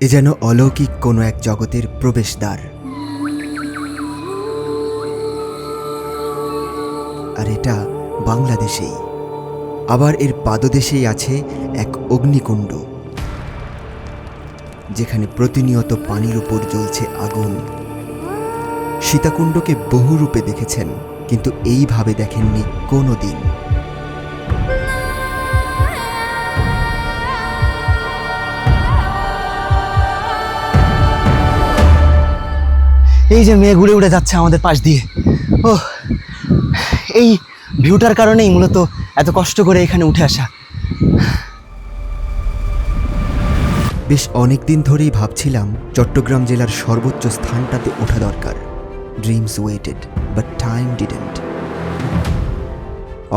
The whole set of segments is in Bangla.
এ যেন অলৌকিক কোনো এক জগতের প্রবেশদ্বার। আর এটা বাংলাদেশেই। আবার এর পাদদেশেই আছে এক অগ্নিকুণ্ড। যেখানে প্রতিনিয়ত পানির উপর জ্বলছে আগুন। সীতাকুণ্ডকে বহু রূপে দেখেছেন, কিন্তু এইভাবে দেখেননি কোনো দিন এই যে মেয়ে ঘুরে উড়ে যাচ্ছে আমাদের পাশ দিয়ে। ও এই ভিউটার কারণেই মূলত এত কষ্ট করে এখানে উঠে আসা। বেশ অনেক দিন ধরেই ভাবছিলাম চট্টগ্রাম জেলার সর্বোচ্চ স্থানটাতে ওঠা দরকার। Dreams waited but time didn't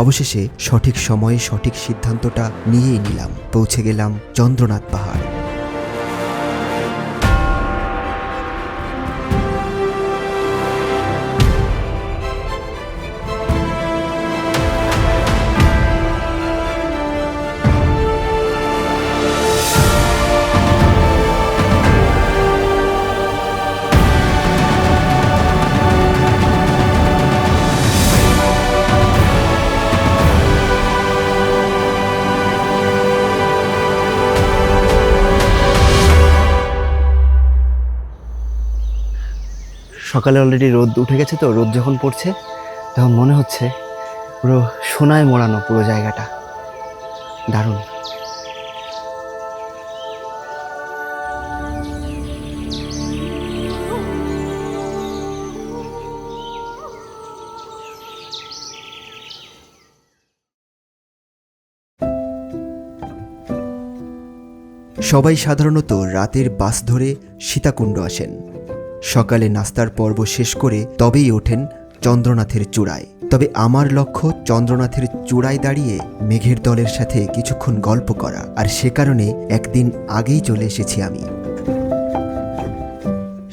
অবশেষে সঠিক সময়ে সঠিক সিদ্ধান্তটা নিয়েই নিলাম। পৌঁছে গেলাম চন্দ্রনাথ পাহাড়। সকালে অলরেডি রোদ উঠে গেছে তো, রোদ যখন পড়ছে, তখন মনে হচ্ছে পুরো সোনায় মোড়ানো পুরো জায়গাটা। দারুণ। সবাই সাধারণত রাতের বাস ধরে সীতাকুণ্ড আসেন। সকালে নাস্তার পর্ব শেষ করে তবেই ওঠেন চন্দ্রনাথের চূড়ায়। তবে আমার লক্ষ্য চন্দ্রনাথের চূড়ায় দাঁড়িয়ে মেঘের দলের সাথে কিছুক্ষণ গল্প করা, আর সে কারণে একদিন আগেই চলে এসেছি আমি।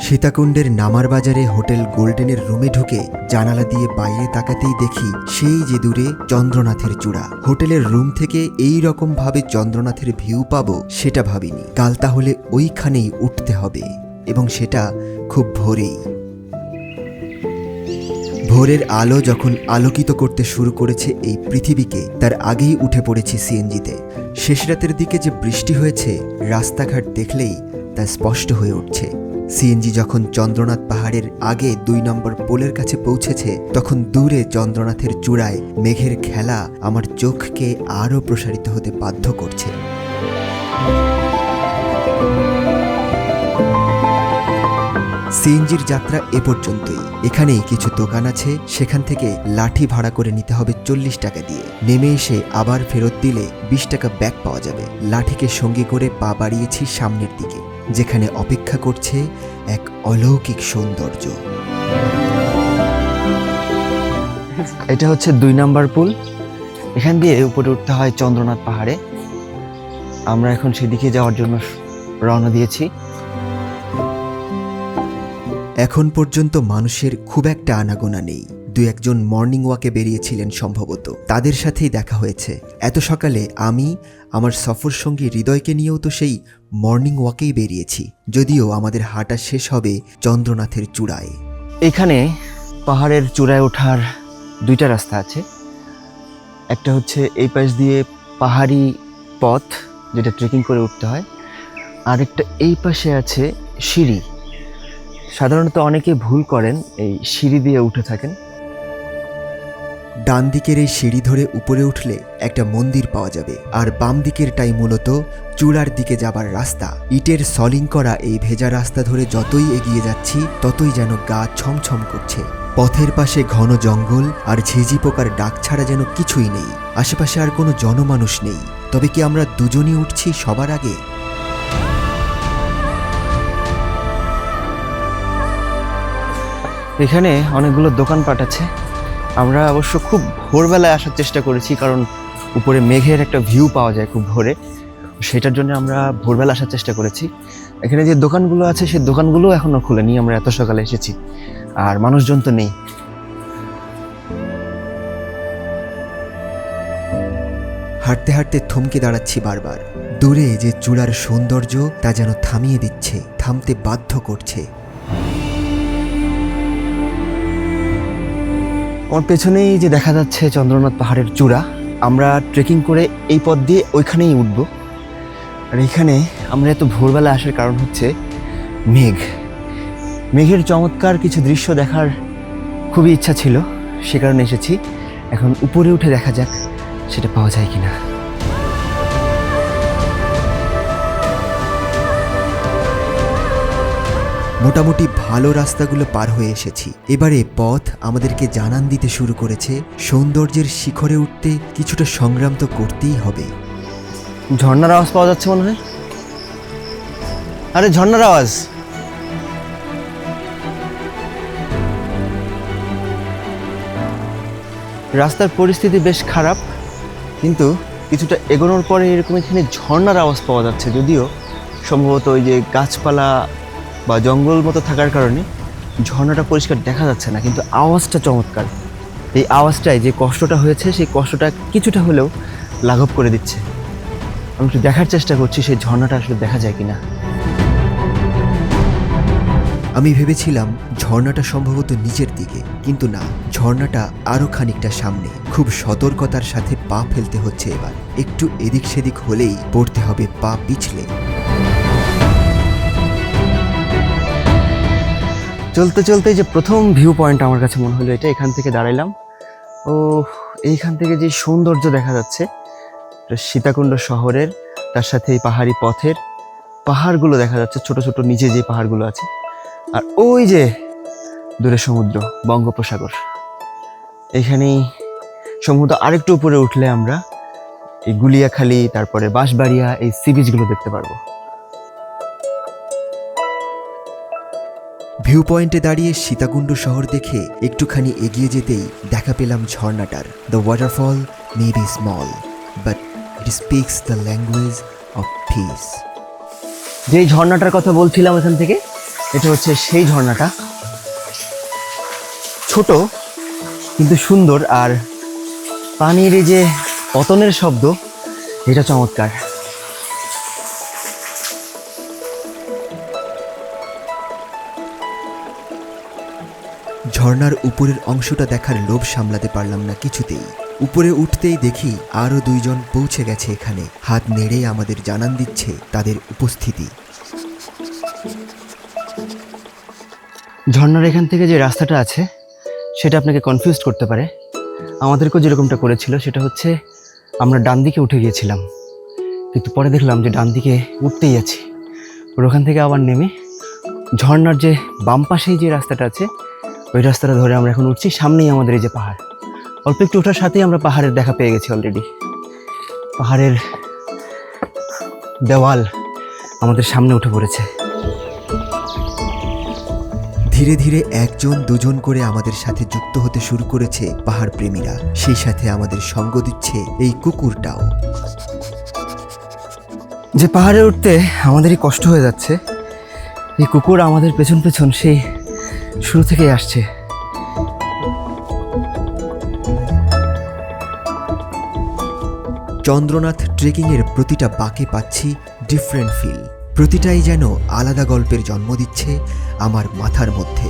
সীতাকুণ্ডের নামার বাজারে হোটেল গোল্ডেনের রুমে ঢুকে জানালা দিয়ে বাইরে তাকাতেই দেখি সেই যে দূরে চন্দ্রনাথের চূড়া। হোটেলের রুম থেকে এই রকম ভাবে চন্দ্রনাথের ভিউ পাবো সেটা ভাবিনি। কাল তাহলে ওইখানেই উঠতে হবে। এবং সেটা খুব ভোরেই। ভোরের আলো যখন আলোকিত করতে শুরু করেছে এই পৃথিবীকে, তার আগেই উঠে পড়েছি সিএনজিতে। শেষ রাতের দিকে যে বৃষ্টি হয়েছে, রাস্তাঘাট দেখলেই তা স্পষ্ট হয়ে উঠছে। সিএনজি যখন চন্দ্রনাথ পাহাড়ের আগে দুই নম্বর পোলের কাছে পৌঁছেছে, তখন দূরে চন্দ্রনাথের চূড়ায় মেঘের খেলা আমার চোখকে আরও প্রসারিত হতে বাধ্য করছে। সিএনজির যাত্রা এ পর্যন্তই। এখানেই কিছু দোকান আছে, সেখান থেকে লাঠি ভাড়া করে নিতে হবে চল্লিশ টাকা দিয়ে। নেমে এসে আবার ফেরত দিলে বিশ টাকা ব্যাক পাওয়া যাবে। লাঠিকে সঙ্গী করে পা বাড়িয়েছি সামনের দিকে, যেখানে অপেক্ষা করছে এক অলৌকিক সৌন্দর্য। এটা হচ্ছে দুই নাম্বার পুল। এখান দিয়ে উপরে উঠতে হয় চন্দ্রনাথ পাহাড়ে। আমরা এখন সেদিকে যাওয়ার জন্য রওনা দিয়েছি। এখন পর্যন্ত মানুষের খুব একটা আনাগোনা নেই। দু একজন মর্নিং ওয়াকে বেরিয়েছিলেন সম্ভবত। তাদের সাথেই দেখা হয়েছে। এত সকালে আমি, আমার সফর সঙ্গী হৃদয়কে নিয়েও তো সেই মর্নিং ওয়াকেই বেরিয়েছি। যদিও আমাদের হাঁটা শেষ হবে চন্দ্রনাথের চূড়ায়। এখানে পাহাড়ের চূড়ায় ওঠার দুইটা রাস্তা আছে। একটা হচ্ছে এই পাশ দিয়ে পাহাড়ি পথ, যেটা ট্রেকিং করে উঠতে হয়। আরেকটা এই পাশে আছে সিঁড়ি। সাধারণত অনেকে ভুল করেন, এই সিঁড়ি দিয়ে উঠে থাকেন। ডান দিকের এই সিঁড়ি ধরে উপরে উঠলে একটা মন্দির পাওয়া যাবে, আর বাম দিকেরটাই মূলত চূড়ার দিকে যাবার রাস্তা। ইটের সলিং করা এই ভেজা রাস্তা ধরে যতই এগিয়ে যাচ্ছি, ততই যেন গা ছমছম করছে। পথের পাশে ঘন জঙ্গল আর ঝিঝি পোকার ডাক ছাড়া যেন কিছুই নেই। আশেপাশে আর কোনো জনমানুষ নেই। তবে কি আমরা দুজনই উঠছি সবার আগে? এখানে অনেকগুলো দোকানপাট আছে। আমরা অবশ্য খুব ভোরবেলায় আসার চেষ্টা করেছি, কারণ উপরে মেঘের একটা ভিউ পাওয়া যায় খুব ভোরে। সেটার জন্য আমরা ভোরবেলা আসার চেষ্টা করেছি। এখানে যে দোকানগুলো আছে সেই দোকানগুলো এখনও খুলেনি, আমরা এত সকালে এসেছি। আর মানুষজন তো নেই। হাঁটতে হাঁটতে থমকে দাঁড়াচ্ছি বারবার। দূরে যে চূড়ার সৌন্দর্য, তা যেন থামিয়ে দিচ্ছে, থামতে বাধ্য করছে। আমার পেছনেই যে দেখা যাচ্ছে চন্দ্রনাথ পাহাড়ের চূড়া, আমরা ট্রেকিং করে এই পথ দিয়ে ওইখানেই উঠব। আর এখানে আমরা এত ভোরবেলা আসার কারণ হচ্ছে মেঘ। মেঘের চমৎকার কিছু দৃশ্য দেখার খুবই ইচ্ছা ছিল, সে কারণে এসেছি। এখন উপরে উঠে দেখা যাক সেটা পাওয়া যায় কিনা। মোটামুটি ভালো রাস্তাগুলো পার হয়ে এসেছি। এবারে পথ আমাদেরকে জানান দিতে শুরু করেছে। সৌন্দর্যের শিখরে উঠতে কিছুটা সংগ্রাম তো করতেই হবে। ঝর্নার আওয়াজ পাওয়া যাচ্ছে মনে হয়? আরে ঝর্নার আওয়াজ। রাস্তার পরিস্থিতি বেশ খারাপ, কিন্তু কিছুটা এগোনোর পরে এরকম এখানে ঝর্নার আওয়াজ পাওয়া যাচ্ছে। যদিও সম্ভবত ওই যে গাছপালা বা জঙ্গল মতো থাকার কারণে ঝর্ণাটা পরিষ্কার দেখা যাচ্ছে না, কিন্তু আওয়াজটা চমৎকার। এই আওয়াজটায় যে কষ্টটা হয়েছে, সেই কষ্টটা কিছুটা হলেও লাঘব করে দিচ্ছে। আমি একটু দেখার চেষ্টা করছি সেই ঝর্ণাটা আসলে দেখা যায় কিনা। আমি ভেবেছিলাম ঝর্ণাটা সম্ভবত নিচের দিকে, কিন্তু না, ঝর্ণাটা আরও খানিকটা সামনে। খুব সতর্কতার সাথে পা ফেলতে হচ্ছে এবার। একটু এদিক সেদিক হলেই পড়তে হবে, পা পিছলে। চলতে চলতে যে প্রথম ভিউ পয়েন্ট আমার কাছে মনে হলো, এটা এখান থেকে দাঁড়াইলাম। ও এইখান থেকে যে সৌন্দর্য দেখা যাচ্ছে সীতাকুণ্ড শহরের, তার সাথে এই পাহাড়ি পথের পাহাড়গুলো দেখা যাচ্ছে, ছোট ছোট নিচে যে পাহাড়গুলো আছে। আর ওই যে দূরে সমুদ্র, বঙ্গোপসাগর। এইখানেই সম্ভবত আরেকটু উপরে উঠলে আমরা এই গুলিয়াখালী, তারপরে বাঁশবাড়িয়া এই সি বিচগুলো দেখতে পারব। ভিউ পয়েন্টে দাঁড়িয়ে সীতাকুণ্ড শহর দেখে একটুখানি এগিয়ে যেতেই দেখা পেলাম ঝর্ণাটার। The waterfall may be small but it speaks the language of peace যেই ঝর্ণাটার কথা বলছিলাম এখান থেকে, এটা হচ্ছে সেই ঝর্ণাটা। ছোট, কিন্তু সুন্দর, আর পানির যে পতনের শব্দ, এটা চমৎকার। ঝর্ণার উপরের অংশটা দেখার লোভ সামলাতে পারলাম না কিছুতেই। উপরে উঠতেই দেখি আরও দুইজন পৌঁছে গেছে এখানে। হাত নেড়ে আমাদের জানান দিচ্ছে তাদের উপস্থিতি। ঝর্ণার এখান থেকে যে রাস্তাটা আছে, সেটা আপনাকে কনফিউজ করতে পারে। আমাদেরকেও যেরকমটা করেছিল, সেটা হচ্ছে আমরা ডান দিকে উঠে গিয়েছিলাম। কিন্তু পরে দেখলাম যে ডান দিকে উঠতেই আছি। ওখান থেকে আবার নেমে ঝর্ণার যে বাম পাশেই যে রাস্তাটা আছে ওই রাস্তাটা ধরে আমরা এখন উঠছি সামনেই আমাদের এই যে পাহাড়। অল্প একটু ওঠার সাথেই আমরা পাহাড়ের দেখা পেয়ে গেছি অলরেডি পাহাড়ের দেওয়াল আমাদের সামনে উঠে পড়েছে। ধীরে ধীরে একজন দুজন করে আমাদের সাথে যুক্ত হতে শুরু করেছে পাহাড় প্রেমীরা। সেই সাথে আমাদের সঙ্গ দিচ্ছে এই কুকুরটাও। যে পাহাড়ে উঠতে আমাদেরই কষ্ট হয়ে যাচ্ছে এই কুকুর আমাদের পেছন পেছন সেই শুরু থেকেই আসছে। চন্দ্রনাথ ট্রেকিংয়ের প্রতিটা বাঁকে পাচ্ছি ডিফারেন্ট ফিল প্রতিটাই যেন আলাদা গল্পের জন্ম দিচ্ছে আমার মাথার মধ্যে।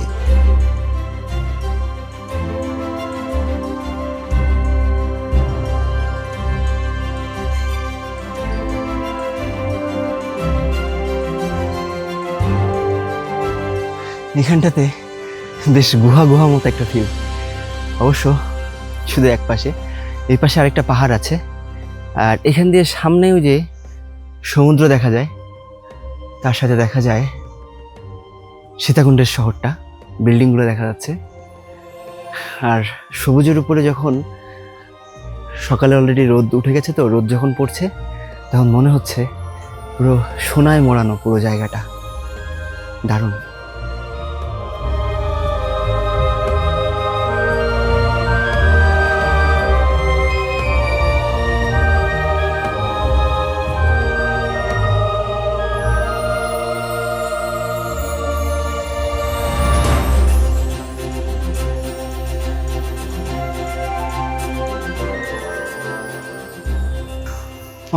এখানটাতে বেশ গুহা গুহা মতো একটা ফিল অবশ্য শুধু এক পাশে। এই পাশে আরেকটা পাহাড় আছে। আর এখান দিয়ে সামনেও যে সমুদ্র দেখা যায়, তার সাথে দেখা যায় সীতাকুণ্ডের শহরটা। বিল্ডিংগুলো দেখা যাচ্ছে। আর সবুজের উপরে যখন সকালে অলরেডি রোদ উঠে গেছে তো, রোদ যখন পড়ছে, তখন মনে হচ্ছে পুরো সোনায় মোড়ানো পুরো জায়গাটা। দারুণ।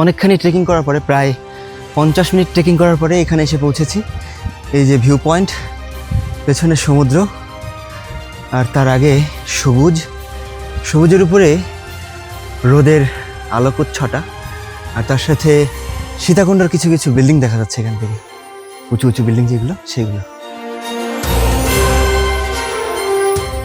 অনেকখানি ট্রেকিং করার পরে প্রায় পঞ্চাশ মিনিট ট্রেকিং করার পরে এখানে এসে পৌঁছেছি। এই যে ভিউ পয়েন্ট পেছনে সমুদ্র আর তার আগে সবুজ। সবুজের উপরে রোদের আলোকোচ্ছটা আর তার সাথে সীতাকুণ্ডর কিছু কিছু বিল্ডিং দেখা যাচ্ছে এখান থেকে। উঁচু উঁচু বিল্ডিং যেগুলো, সেগুলো।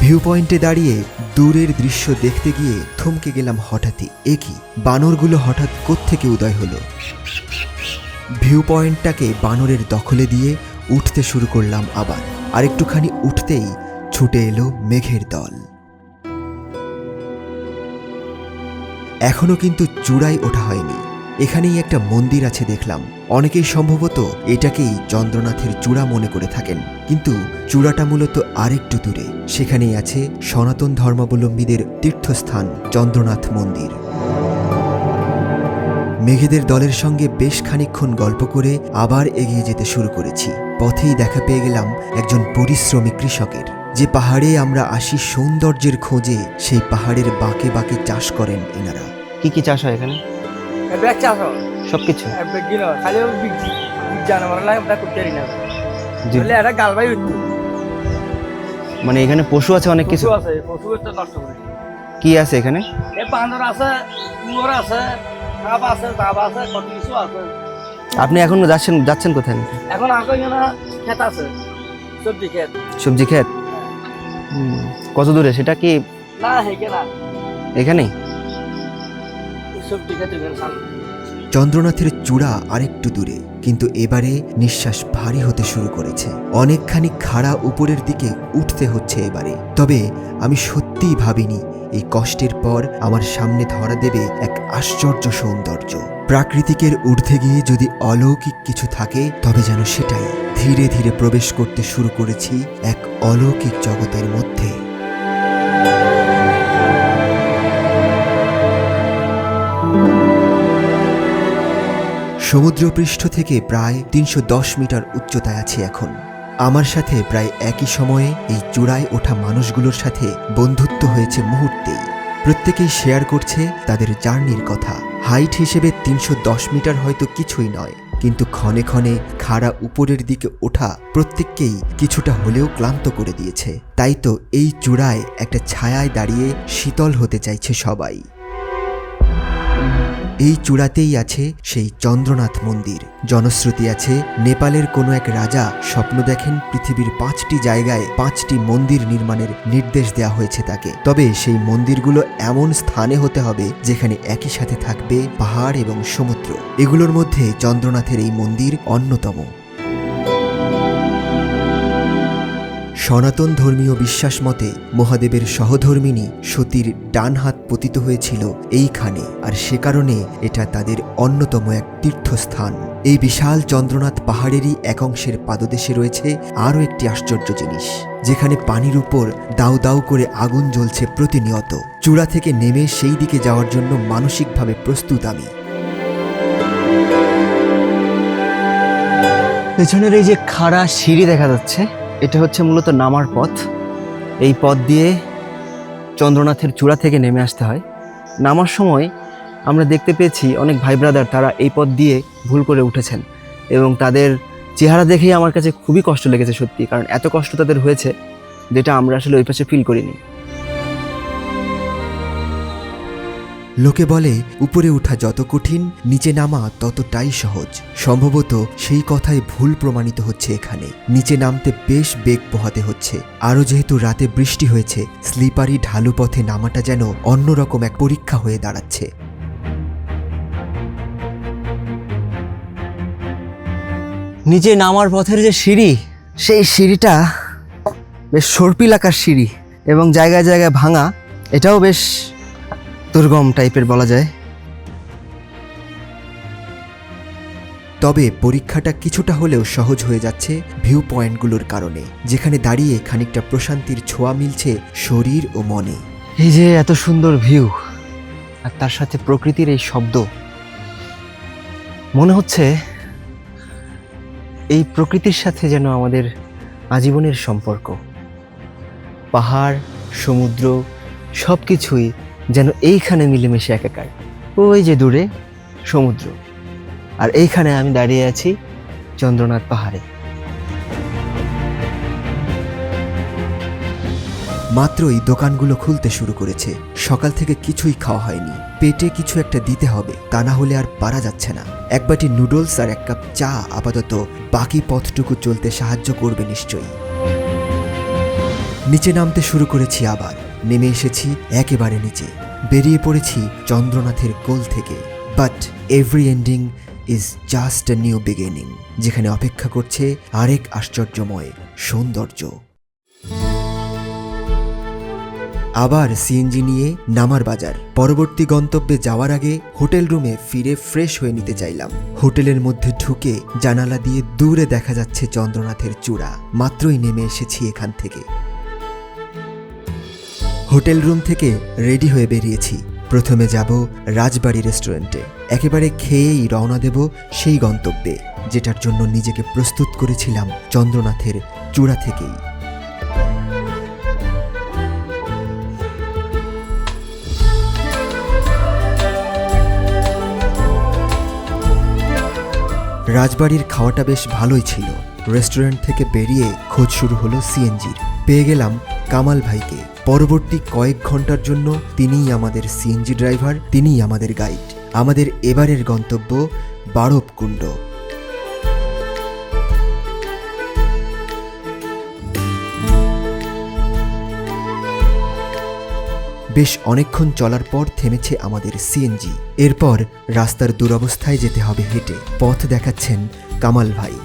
ভিউ পয়েন্টে দাঁড়িয়ে দূরের দৃশ্য দেখতে গিয়ে থমকে গেলাম হঠাৎই। একই বানরগুলো হঠাৎ কোত্থেকে উদয় হলো? ভিউ পয়েন্টটাকে বানরের দখলে দিয়ে উঠতে শুরু করলাম আবার। আর একটুখানি উঠতেই ছুটে এলো মেঘের দল। এখনও কিন্তু চূড়ায় ওঠা হয়নি। এখানেই একটা মন্দির আছে দেখলাম। অনেকেই সম্ভবত এটাকেই চন্দ্রনাথের চূড়া মনে করে থাকেন। কিন্তু চূড়াটা মূলত আরেকটু দূরে। সেখানেই আছে সনাতন ধর্মাবলম্বীদের তীর্থস্থান, চন্দ্রনাথ মন্দির। মেঘেদের দলের সঙ্গে বেশ খানিকক্ষণ গল্প করে আবার এগিয়ে যেতে শুরু করেছি। পথেই দেখা পেয়ে গেলাম একজন পরিশ্রমী কৃষকের। যে পাহাড়ে আমরা আসি সৌন্দর্যের খোঁজে, সেই পাহাড়ের বাঁকে বাঁকে চাষ করেন এনারা। কি কি চাষ হয় এখানে? ব্যাগ চাষ সব কিছু ব্যাগ খালি বিগ বিগ লাগে আমরা করতে পারি না বলে এটা গালবাই উঠতো মানে এখানে পশু আছে অনেক কিছু? আছে পশু তো নষ্ট করে। কি আছে এখানে? এই বান্দর আছে কুয়োর আছে সাপ আছে ডাব আছে কত কিছু আছে। আপনি এখন যাচ্ছেন যাচ্ছেন কোথায় এখন আগে এখানে ক্ষেত আছে সবজি ক্ষেত। সবজি ক্ষেত? কত দূরে? সেটা কি না হেগে না এখানেই? চন্দ্রনাথের চূড়া আরেকটু দূরে, কিন্তু এবারে নিঃশ্বাস ভারী হতে শুরু করেছে। অনেকখানি খাড়া উপরের দিকে উঠতে হচ্ছে এবারে। তবে আমি সত্যিই ভাবিনি এই কষ্টের পর আমার সামনে ধরা দেবে এক আশ্চর্য সৌন্দর্য। প্রাকৃতিকের ঊর্ধ্বে গিয়ে যদি অলৌকিক কিছু থাকে, তবে যেন সেটাই। ধীরে ধীরে প্রবেশ করতে শুরু করেছি এক অলৌকিক জগতের মধ্যে। সমুদ্রপৃষ্ঠ থেকে প্রায় তিনশো দশ মিটার উচ্চতায় আছি এখন। আমার সাথে প্রায় একই সময়ে এই চূড়ায় ওঠা মানুষগুলোর সাথে বন্ধুত্ব হয়েছে মুহূর্তেই। প্রত্যেকেই শেয়ার করছে তাদের জার্নির কথা। হাইট হিসেবে তিনশো দশ মিটার হয়তো কিছুই নয়, কিন্তু ক্ষণে ক্ষণে খাড়া উপরের দিকে ওঠা প্রত্যেককেই কিছুটা হলেও ক্লান্ত করে দিয়েছে। তাই তো এই চূড়ায় একটা ছায়ায় দাঁড়িয়ে শীতল হতে চাইছে সবাই। এই চূড়াতেই আছে সেই চন্দ্রনাথ মন্দির। জনশ্রুতি আছে নেপালের কোনো এক রাজা স্বপ্ন দেখেন পৃথিবীর পাঁচটি জায়গায় পাঁচটি মন্দির নির্মাণের নির্দেশ দেওয়া হয়েছে তাকে। তবে সেই মন্দিরগুলো এমন স্থানে হতে হবে যেখানে একই সাথে থাকবে পাহাড় এবং সমুদ্র। এগুলোর মধ্যে চন্দ্রনাথের এই মন্দির অন্যতম। সনাতন ধর্মীয় বিশ্বাস মতে মহাদেবের সহধর্মিনী সতীর ডান হাত পতিত হয়েছিল এইখানে, আর সে কারণে এটা তাদের অন্যতম এক তীর্থস্থান। এই বিশাল চন্দ্রনাথ পাহাড়েরই এক অংশের পাদদেশে রয়েছে আরও একটি আশ্চর্য জিনিস, যেখানে পানির উপর দাউ দাউ করে আগুন জ্বলছে প্রতিনিয়ত। চূড়া থেকে নেমে সেই দিকে যাওয়ার জন্য মানসিকভাবে প্রস্তুত আমি। পেছনের এই যে খাড়া সিঁড়ি দেখা যাচ্ছে এটা হচ্ছে মূলত নামার পথ। এই পথ দিয়ে চন্দ্রনাথের চূড়া থেকে নেমে আসতে হয়। নামার সময় আমরা দেখতে পেয়েছি অনেক ভাই ব্রাদার তারা এই পথ দিয়ে ভুল করে উঠেছেন এবং তাদের চেহারা দেখেই আমার কাছে খুবই কষ্ট লেগেছে সত্যি, কারণ এত কষ্ট তাদের হয়েছে যেটা আমরা আসলে ওই পাশে ফিল করিনি। লোকে বলে, উপরে ওঠা যত কঠিন, নিচে নামা ততটাই সহজ। সম্ভবত সেই কথাই ভুল প্রমাণিত হচ্ছে এখানে। নিচে নামতে বেশ বেগ পোহাতে হচ্ছে। আরও যেহেতু রাতে বৃষ্টি হয়েছে, স্লিপারি ঢালু পথে নামাটা যেন অন্যরকম এক পরীক্ষা হয়ে দাঁড়াচ্ছে। নিচে নামার পথের যে সিঁড়ি, সেই সিঁড়িটা বেশ সর্পিল আকার সিঁড়ি এবং জায়গায় জায়গায় ভাঙা, এটাও বেশ দুর্গম টাইপের বলা যায়। তবে পরীক্ষাটা কিছুটা হলেও সহজ হয়ে যাচ্ছে ভিউ পয়েন্টগুলোর কারণে, যেখানে দাঁড়িয়ে খানিকটা প্রশান্তির ছোঁয়া মিলছে শরীর ও মনে। এই যে এত সুন্দর ভিউ, আর তার সাথে প্রকৃতির এই শব্দ। মনে হচ্ছে এই প্রকৃতির সাথে যেন আমাদের আজীবনের সম্পর্ক। পাহাড়, সমুদ্র সব কিছুই যেন এইখানে মিলেমিশে একাকার। ওই যে দূরে সমুদ্র। আর এইখানে আমি দাঁড়িয়ে আছি চন্দ্রনাথ পাহাড়ে। মাত্রই দোকানগুলো খুলতে শুরু করেছে। সকাল থেকে কিছুই খাওয়া হয়নি। পেটে কিছু একটা দিতে হবে, তা না হলে আর পারা যাচ্ছে না। এক বাটি নুডলস আর এক কাপ চা আপাতত বাকি পথটুকু চলতে সাহায্য করবে নিশ্চয়ই। নিচে নামতে শুরু করেছি আবার। নেমে এসেছি একেবারে নিচে। বেরিয়ে পড়েছি চন্দ্রনাথের কোল থেকে। But every ending is just a new beginning যেখানে অপেক্ষা করছে আরেক আশ্চর্যময় সৌন্দর্য। আবার সিএনজি নিয়ে নামার বাজার। পরবর্তী গন্তব্যে যাওয়ার আগে হোটেল রুমে ফিরে ফ্রেশ হয়ে নিতে চাইলাম। হোটেলের মধ্যে ঢুকে জানালা দিয়ে দূরে দেখা যাচ্ছে চন্দ্রনাথের চূড়া। মাত্রই নেমে এসেছি এখান থেকে। হোটেল রুম থেকে রেডি হয়ে বেরিয়েছি। প্রথমে যাব রাজবাড়ি রেস্টুরেন্টে। একেবারে খেয়েই রওনা দেব সেই গন্তব্যে, যেটার জন্য নিজেকে প্রস্তুত করেছিলাম চন্দ্রনাথের চূড়া থেকেই। রাজবাড়ির খাওয়াটা বেশ ভালোই ছিল। রেস্টুরেন্ট থেকে বেরিয়ে খোঁজ শুরু হলো সিএনজির। পেয়ে গেলাম কামাল ভাইকে। পরবর্তী কয়েক ঘণ্টার জন্য তিনিই আমাদের সিএনজি ড্রাইভার, তিনিই আমাদের গাইড। আমাদের এবারের গন্তব্য বারবকুণ্ড। বেশ অনেকক্ষণ চলার পর থেমেছে আমাদের সিএনজি এরপর রাস্তার দুরবস্থায় যেতে হবে হেঁটে। পথ দেখাচ্ছেন কামাল ভাই।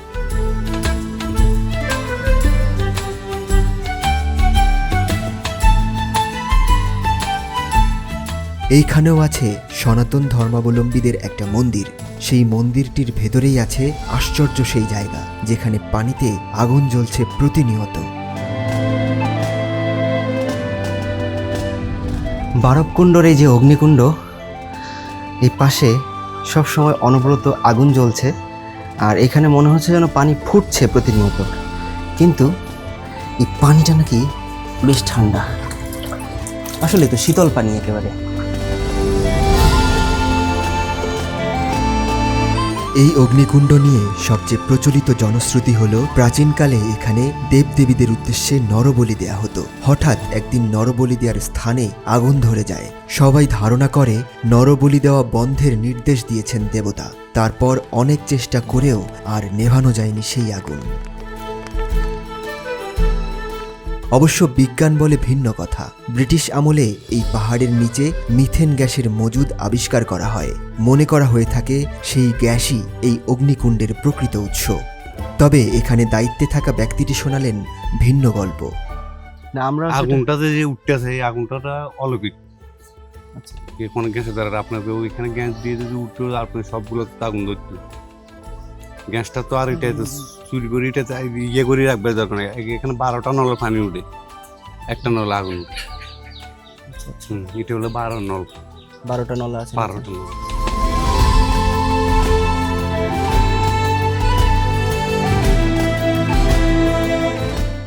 এইখানেও আছে সনাতন ধর্মাবলম্বীদের একটা মন্দির। সেই মন্দিরটির ভেতরেই আছে আশ্চর্য সেই জায়গা যেখানে পানিতে আগুন জ্বলছে প্রতিনিয়ত। বারবকুণ্ডর এই যে অগ্নিকুণ্ড এই পাশে সবসময় অনবরত আগুন জ্বলছে আর এখানে মনে হচ্ছে যেন পানি ফুটছে প্রতিনিয়ত। কিন্তু এই পানিটা নাকি বেশ ঠান্ডা। আসলে তো শীতল পানি একেবারে। এই অগ্নিকুণ্ড নিয়ে সবচেয়ে প্রচলিত জনশ্রুতি হল, প্রাচীনকালে এখানে দেবদেবীদের উদ্দেশ্যে নরবলি দেয়া হতো। হঠাৎ একদিন নরবলি দেওয়ার স্থানে আগুন ধরে যায়। সবাই ধারণা করে, নরবলি দেওয়া বন্ধের নির্দেশ দিয়েছেন দেবতা। তারপর অনেক চেষ্টা করেও আর নেভানো যায়নি সেই আগুন। অবশ্য বিজ্ঞান বলে ভিন্ন কথা। ব্রিটিশ আমলে এই পাহাড়ের নিচে মিথেন গ্যাসের মজুদ আবিষ্কার করা হয়। মনে করা হয়ে থাকে সেই গ্যাসই এই অগ্নিকুণ্ডের প্রকৃত উৎস। তবে এখানে দায়িত্বে থাকা ব্যক্তিটি শোনালেন ভিন্ন গল্প। না আমরা সেটা- আগুনটা যে উঠতেছে এই আগুনটা অলৌকিক। আচ্ছা। এখানে গ্যাসে দ্বারা আপনাকে ওইখানে গ্যাস দিয়ে যদি উঠতো আপনি সবগুলো আগুন ধরতো গ্যাসটা তো আর এটা তো চুরি করে এটা চাই- ইয়ে করে রাখবে দরকার নেই এখানে বারোটা নল পানি উঠে। একটা নল আগুন উঠে। আচ্ছা, আচ্ছা। হুম, এটা হলো বারো নল। বারোটা নলা আছে বারোটা নল।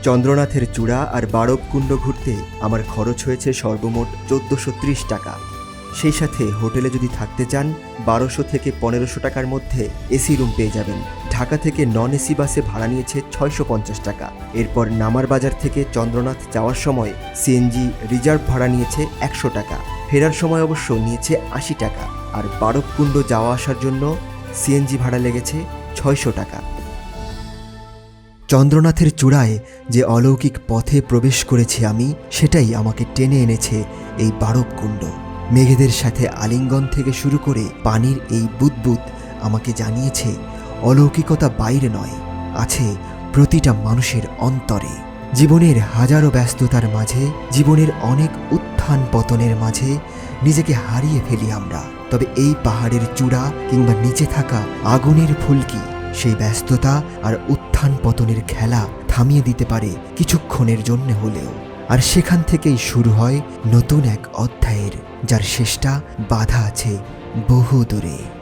চন্দ্রনাথের চূড়া আর বারবকুণ্ড ঘুরতে আমার খরচ হয়েছে সর্বমোট চোদ্দোশো ত্রিশ টাকা। সেই সাথে হোটেলে যদি থাকতে চান, বারোশো থেকে পনেরোশো টাকার মধ্যে এসি রুম পেয়ে যাবেন। ঢাকা থেকে নন এসি বাসে ভাড়া নিয়েছে ছয়শো পঞ্চাশ টাকা। এরপর নামার বাজার থেকে চন্দ্রনাথ যাওয়ার সময় সিএনজি রিজার্ভ ভাড়া নিয়েছে একশো টাকা। ফেরার সময় অবশ্য নিয়েছে আশি টাকা। আর বারবকুণ্ড যাওয়া আসার জন্য সিএনজি ভাড়া লেগেছে ছয়শো টাকা। চন্দ্রনাথের চূড়ায় যে অলৌকিক পথে প্রবেশ করেছি আমি, সেটাই আমাকে টেনে এনেছে এই বারবকুণ্ড। মেঘেদের সাথে আলিঙ্গন থেকে শুরু করে পানির এই বুদবুদ আমাকে জানিয়েছে, অলৌকিকতা বাইরে নয়, আছে প্রতিটা মানুষের অন্তরে। জীবনের হাজারো ব্যস্ততার মাঝে, জীবনের অনেক উত্থান পতনের মাঝে নিজেকে হারিয়ে ফেলি আমরা। তবে এই পাহাড়ের চূড়া কিংবা নিচে থাকা আগুনের ফুলকি সেই ব্যস্ততা আর উত্থান পতনের খেলা থামিয়ে দিতে পারে কিছুক্ষণের জন্য হলেও। আর সেখান থেকেই শুরু হয় নতুন এক অধ্যায়ের যার শেষটা বাধা আছে বহু দূরে